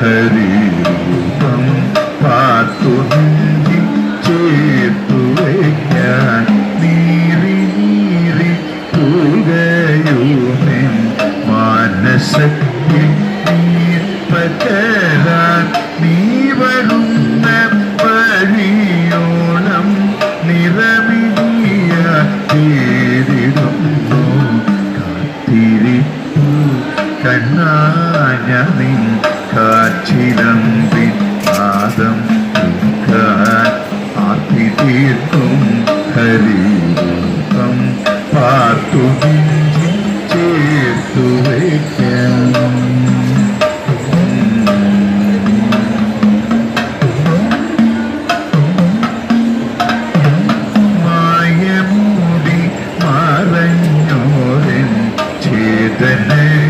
ഹരിരൂപം പാർത്തു ചേർത്തു വയ്ക്കാൻ നീറി നീറി തൂകയുമെൻ മാനസത്തിൽ നീർ പകരാൻ നീ വരുന്ന കാത്തിരിപ്പു കണ്ണാഞ്ഞിൻ കാച്ചിലമ്പിൻ കാറ്റിലം വിദ്വാദം ആത്തിതീർക്കും ഹരിരൂപം പാർത്തു ചേർത്തു വയ്ക്കാം. ചേതനേ.